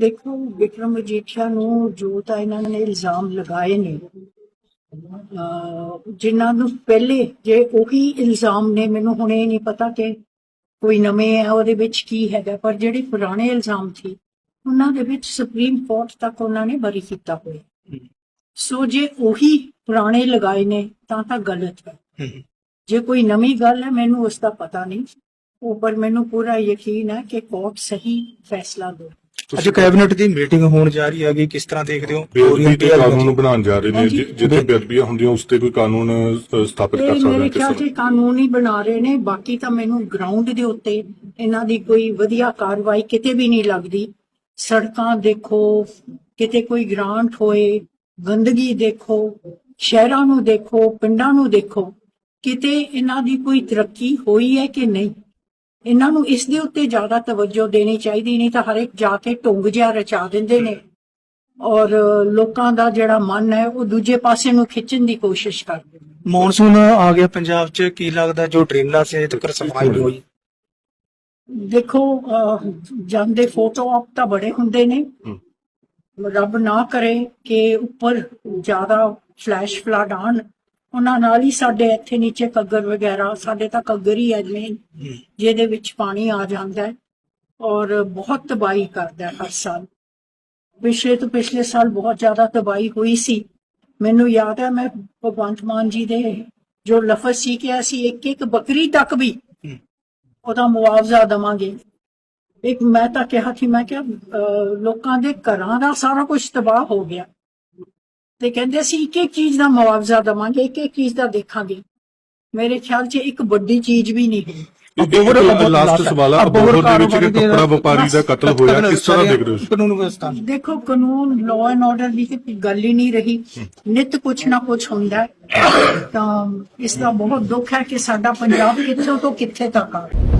ਦੇਖੋ, ਵਿਕਰਮ ਮਜੀਠੀਆ ਨੂੰ ਜੋ ਤਾਂ ਇਹਨਾਂ ਨੇ ਇਲਜ਼ਾਮ ਲਗਾਏ ਨੇ, ਅਹ ਜਿਨ੍ਹਾਂ ਨੂੰ ਪਹਿਲੇ ਜੇ ਉਹੀ ਇਲਜ਼ਾਮ ਨੇ, ਮੈਨੂੰ ਹੁਣ ਇਹ ਨਹੀਂ ਪਤਾ ਕਿ ਕੋਈ ਨਵੇਂ ਹੈ ਉਹਦੇ ਵਿੱਚ ਕੀ ਹੈਗਾ, ਪਰ ਜਿਹੜੇ ਪੁਰਾਣੇ ਇਲਜ਼ਾਮ ਸੀ, ਉਹਨਾਂ ਦੇ ਵਿੱਚ ਸੁਪਰੀਮ ਕੋਰਟ ਤੱਕ ਉਹਨਾਂ ਨੇ ਬਰੀ ਕੀਤਾ ਹੋਇਆ। ਸੋ ਜੇ ਉਹੀ ਪੁਰਾਣੇ ਲਗਾਏ ਨੇ, ਤਾਂ ਤਾਂ ਗਲਤ ਹੈ। ਜੇ ਕੋਈ ਨਵੀਂ ਗੱਲ ਹੈ, ਮੈਨੂੰ ਉਸ ਦਾ ਪਤਾ ਨਹੀਂ। ਉਹ, ਪਰ ਮੈਨੂੰ ਪੂਰਾ ਯਕੀਨ ਹੈ ਕਿ ਕੋਰਟ ਸਹੀ ਫੈਸਲਾ ਦੇ ਅੱਜ ਕੈਬਨਿਟ ਦੀ ਮੀਟਿੰਗ ਹੋਣ ਜਾ ਰਹੀ ਹੈਗੀ ਕਿਸ ਤਰ੍ਹਾਂ ਦੇਖਦੇ ਹੋ? ਬੇਅਦਬੀ ਦੇ ਕਾਨੂੰਨ ਬਣਾਉਣ ਜਾ ਰਹੇ ਨੇ। ਜਿ- ਜਿੱਥੇ ਬੇਅਦਬੀਆਂ ਹੁੰਦੀਆਂ ਉਸ ਤੇ ਕੋਈ ਕਾਨੂੰਨ ਅ, ਸਥਾਪਿਤ ਕਰ ਇਹ ਸਕਦੇ ਮੇਰੇ ਨੇ ਖਿਆਲ ਕਿਸ ਕਾਨੂੰਨ ਹੀ ਬਣਾ ਰਹੇ ਨੇ ਬਾਕੀ ਤਾਂ ਮੈਨੂੰ ਗਰਾਊਂਡ ਦੇ ਉੱਤੇ ਇਹਨਾਂ ਦੀ ਕੋਈ ਵਧੀਆ ਕਾਰਵਾਈ ਕਿਤੇ ਵੀ ਨਹੀਂ ਲੱਗਦੀ। ਸੜਕਾਂ ਦੇਖੋ ਕਿਤੇ ਕੋਈ ਗ੍ਰਾਂਟ ਹੋਏ ਗੰਦਗੀ ਦੇਖੋ ਸ਼ਹਿਰਾਂ ਨੂੰ ਦੇਖੋ ਪਿੰਡਾਂ ਨੂੰ ਦੇਖੋ ਕਿਤੇ ਇਹਨਾਂ ਦੀ ਕੋਈ ਤਰੱਕੀ ਹੋਈ ਹੈ ਕਿ ਨਹੀਂ? ਇਹਨਾਂ ਨੂੰ ਇਸ ਦੇ ਉੱਤੇ ਜ਼ਿਆਦਾ ਤਵੱਜੋ ਦੇਣੀ ਚਾਹੀਦੀ ਨਹੀਂ ਤਾਂ ਹਰ ਇੱਕ ਜਾ ਕੇ ਢੁੰਗ ਜਿਹਾ ਰਚਾ ਦਿੰਦੇ ਨੇ। ਔਰ ਲੋਕਾਂ ਦਾ ਜਿਹੜਾ ਮਨ ਹੈ ਉਹ ਦੂਜੇ ਪਾਸੇ ਨੂੰ ਖਿੱਚਣ ਦੀ ਕੋਸ਼ਿਸ਼ ਕਰਦੇ ਨੇ। ਮੌਨਸੂਨ ਆ ਗਿਆ ਪੰਜਾਬ 'ਚ ਕੀ ਲੱਗਦਾ ਜੋ ਡਰੇਨਾਂ ਸੀ ਤੱਕ ਸਫ਼ਾਈ ਹੋਈ ਦੇਖੋ ਜਾਂਦੇ ਫੋਟੋ ਆਪ ਤਾਂ ਬੜੇ ਹੁੰਦੇ ਨੇ। ਰੱਬ ਨਾ ਕਰੇ ਕਿ ਉੱਪਰ ਜ਼ਿਆਦਾ ਫਲੈਸ਼ ਫਲੱਡ ਆਣ ਉਹਨਾਂ ਨਾਲ ਹੀ ਸਾਡੇ ਇੱਥੇ ਨੀਚੇ ਕੱਗਰ ਵਗੈਰਾ ਸਾਡੇ ਤਾਂ ਕੱਗਰ ਹੀ ਹੈ। ਮੇਨ ਜਿਹਦੇ ਵਿੱਚ ਪਾਣੀ ਆ ਜਾਂਦਾ ਹੈ ਔਰ ਬਹੁਤ ਤਬਾਹੀ ਕਰਦਾ ਹੈ ਹਰ ਸਾਲ। ਪਿਛਲੇ ਤੋਂ ਪਿਛਲੇ ਸਾਲ ਬਹੁਤ ਜ਼ਿਆਦਾ ਤਬਾਹੀ ਹੋਈ ਸੀ। ਮੈਨੂੰ ਯਾਦ ਹੈ ਮੈਂ ਭਗਵੰਤ ਮਾਨ ਜੀ ਦੇ ਜੋ ਲਫ਼ਜ਼ ਸੀ ਕਿ ਅਸੀਂ ਇੱਕ ਇੱਕ ਬੱਕਰੀ ਤੱਕ ਵੀ ਉਹਦਾ ਮੁਆਵਜ਼ਾ ਦਵਾਂਗੇ। ਇੱਕ ਮੈਂ ਤਾਂ ਕਿਹਾ ਸੀ ਮੈਂ ਕਿਹਾ ਲੋਕਾਂ ਦੇ ਘਰਾਂ ਦਾ ਸਾਰਾ ਕੁਝ ਤਬਾਹ ਹੋ ਗਿਆ। ਤੇ ਕਹਿੰਦੇ ਅਸੀਂ ਇੱਕ ਇੱਕ ਚੀਜ਼ ਦਾ ਮੁਆਵਜ਼ਾ ਦਵਾਂਗੇ ਇੱਕ ਇੱਕ ਚੀਜ਼ ਦਾ ਦੇਖਾਂਗੇ। ਮੇਰੇ ਖਿਆਲ 'ਚ ਇੱਕ ਵੱਡੀ ਚੀਜ਼ ਵੀ ਨਹੀਂ ਹੋਈ ਲਾਸਟ ਸਵਾਲ ਆ ਅਬੋਹਰ ਦੇ ਵਿੱਚ ਇੱਕ ਕੱਪੜਾ ਵਪਾਰੀ ਦਾ ਕਤਲ ਹੋਇਆ ਕਿਸ ਤਰ੍ਹਾਂ ਦੇਖ ਰਹੇ ਹੋ ਕਾਨੂੰਨ ਵਿਵਸਥਾ ਦੇਖੋ ਕਾਨੂੰਨ ਲਾਅ ਐਂਡ ਆਰਡਰ ਦੀ ਕੋਈ ਗੱਲ ਹੀ ਨਹੀਂ ਰਹੀ। ਨਿਤ ਕੁਛ ਨਾ ਕੁਛ ਹੁੰਦਾ। ਤਾਂ ਇਸ ਦਾ ਬਹੁਤ ਦੁੱਖ ਹੈ ਕਿ ਸਾਡਾ ਪੰਜਾਬ ਕਿੱਥੋਂ ਤੋਂ ਕਿੱਥੇ ਤੱਕ ਆ। ਗਿਆ